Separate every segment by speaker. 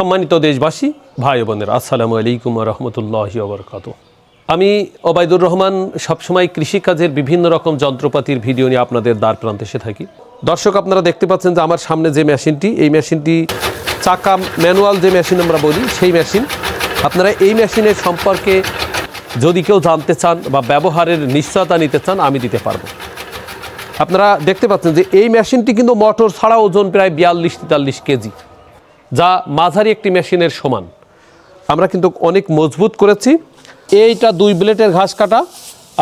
Speaker 1: সম্মানিত দেশবাসী, ভাই বোনের, আসসালামু আলাইকুম রহমতুল্লাহ ওবরকাত আমি ওবায়দুর রহমান, সবসময় কৃষিকাজের বিভিন্ন রকম যন্ত্রপাতির ভিডিও নিয়ে আপনাদের দ্বার প্রান্তে এসে থাকি। দর্শক, আপনারা দেখতে পাচ্ছেন যে আমার সামনে যে মেশিনটি, এই মেশিনটি চাকা ম্যানুয়াল যে মেশিন আমরা বলি, সেই মেশিন। আপনারা এই মেশিনের সম্পর্কে যদি কেউ জানতে চান বা ব্যবহারের নিশ্চয়তা নিতে চান, আমি দিতে পারব। আপনারা দেখতে পাচ্ছেন যে এই মেশিনটি কিন্তু মোটর ছাড়া ওজন প্রায় বিয়াল্লিশ তেতাল্লিশ কেজি। যা মাঝারি একটি মেশিনের সমান। আমরা কিন্তু অনেক মজবুত করেছি। এইটা দুই ব্লেডের ঘাস কাটা।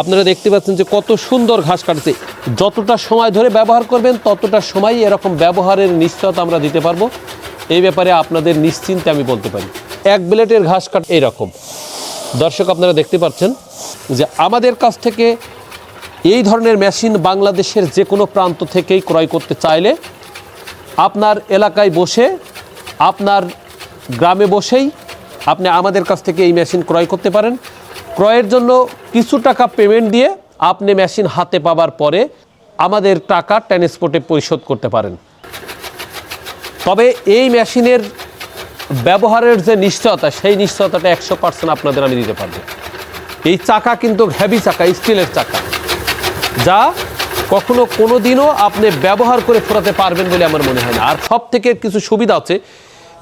Speaker 1: আপনারা দেখতে পাচ্ছেন যে কত সুন্দর ঘাস কাটছে। যতটা সময় ধরে ব্যবহার করবেন, ততটা সময় এরকম ব্যবহারের নিশ্চয়তা আমরা দিতে পারব। এই ব্যাপারে আপনাদের নিশ্চিন্তে আমি বলতে পারি। এক ব্লেডের ঘাস কাট এইরকম দর্শক, আপনারা দেখতে পাচ্ছেন যে আমাদের কাছ থেকে এই ধরনের মেশিন বাংলাদেশের যে কোনো প্রান্ত থেকেই ক্রয় করতে চাইলে আপনার এলাকায় বসে আপনার গ্রামে বসেই আপনি আমাদের কাছ থেকে এই মেশিন ক্রয় করতে পারেন। ক্রয়ের জন্য কিছু টাকা পেমেন্ট দিয়ে আপনি মেশিন হাতে পাবার পরে আমাদের টাকা ট্রান্সপোর্টে পরিশোধ করতে পারেন। তবে এই মেশিনের ব্যবহারের যে নিশ্চয়তা, সেই নিশ্চয়তাটা একশো পার্সেন্ট আপনাদের আমি দিতে পারব। এই চাকা কিন্তু হেভি চাকা স্টিলের চাকা, যা কখনো কোনো দিনও আপনি ব্যবহার করে ফোরাতে পারবেন বলে আমার মনে হয় না। আর সব থেকে কিছু সুবিধা আছে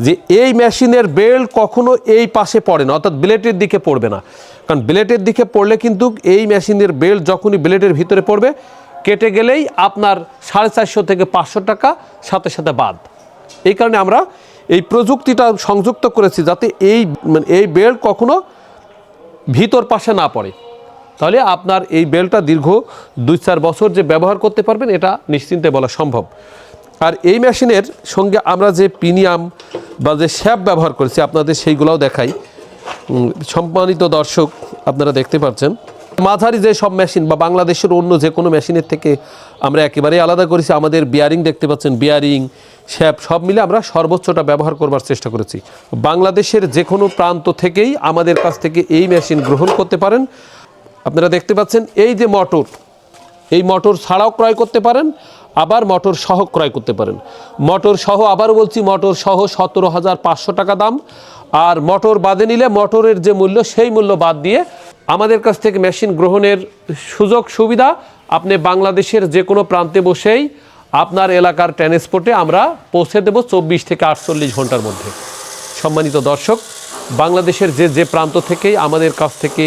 Speaker 1: যে এই মেশিনের বেল্ট কখনো এই পাশে পড়ে না, অর্থাৎ ব্লেটের দিকে পড়বে না। কারণ ব্লেটের দিকে পড়লে কিন্তু এই মেশিনের বেল্ট যখনই ব্লেটের ভিতরে পড়বে, কেটে গেলেই আপনার সাড়ে চারশো থেকে পাঁচশো টাকা সাথে সাথে বাদ। এই কারণে আমরা এই প্রযুক্তিটা সংযুক্ত করেছি যাতে এই মানে এই বেল্ট কখনো ভিতর পাশে না পড়ে। তাহলে আপনার এই বেলটা দীর্ঘ দুই চার বছর যে ব্যবহার করতে পারবেন, এটা নিশ্চিন্তে বলা সম্ভব। আর এই মেশিনের সঙ্গে আমরা যে প্রিমিয়াম বা যে শ্যাপ ব্যবহার করেছি, আপনাদের সেইগুলোও দেখাই। সম্মানিত দর্শক, আপনারা দেখতে পাচ্ছেন। মাঝারি যে সব মেশিন বা বাংলাদেশের অন্য যে কোনো মেশিনের থেকে আমরা একেবারেই আলাদা করেছি। আমাদের বিয়ারিং দেখতে পাচ্ছেন বিয়ারিং শ্যাপ, সব মিলে আমরা সর্বোচ্চটা ব্যবহার করবার চেষ্টা করেছি। বাংলাদেশের যে কোনো প্রান্ত থেকেই আমাদের কাছ থেকে এই মেশিন গ্রহণ করতে পারেন। আপনারা দেখতে পাচ্ছেন, এই যে মোটর এই মোটর ছাড়াও ক্রয় করতে পারেন। আবার মোটর সহ ক্রয় করতে পারেন। মোটর সহ আবার বলছি, মোটর সহ সতেরো হাজার পাঁচশো টাকা দাম। আর মোটর বাদে নিলে মোটরের যে মূল্য, সেই মূল্য বাদ দিয়ে আমাদের কাছ থেকে মেশিন গ্রহণের সুযোগ, সুবিধা আপনি বাংলাদেশের যে কোনো প্রান্তে বসেই আপনার এলাকার ট্রান্সপোর্টে আমরা পৌঁছে দেবো চব্বিশ থেকে আটচল্লিশ ঘণ্টার মধ্যে। সম্মানিত দর্শক, বাংলাদেশের যে যে প্রান্ত থেকেই আমাদের কাছ থেকে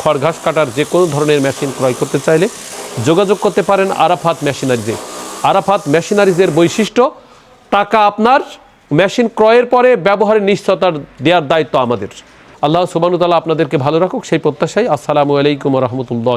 Speaker 1: খড়ঘাস কাটার যে কোনো ধরনের মেশিন ক্রয় করতে চাইলে যোগাযোগ করতে পারেন আরাফাত মেশিনারিজে আরাফাত মেশিনারিজের বৈশিষ্ট্য, টাকা আপনার, মেশিন ক্রয়ের পরে ব্যবহারের নিশ্চয়তা দেওয়ার দায়িত্ব আমাদের। আল্লাহ সুবানুতালা আপনাদেরকে ভালো রাখুক, সেই প্রত্যাশাই আসসালামু আলাইকুম রহমতুল্লাহ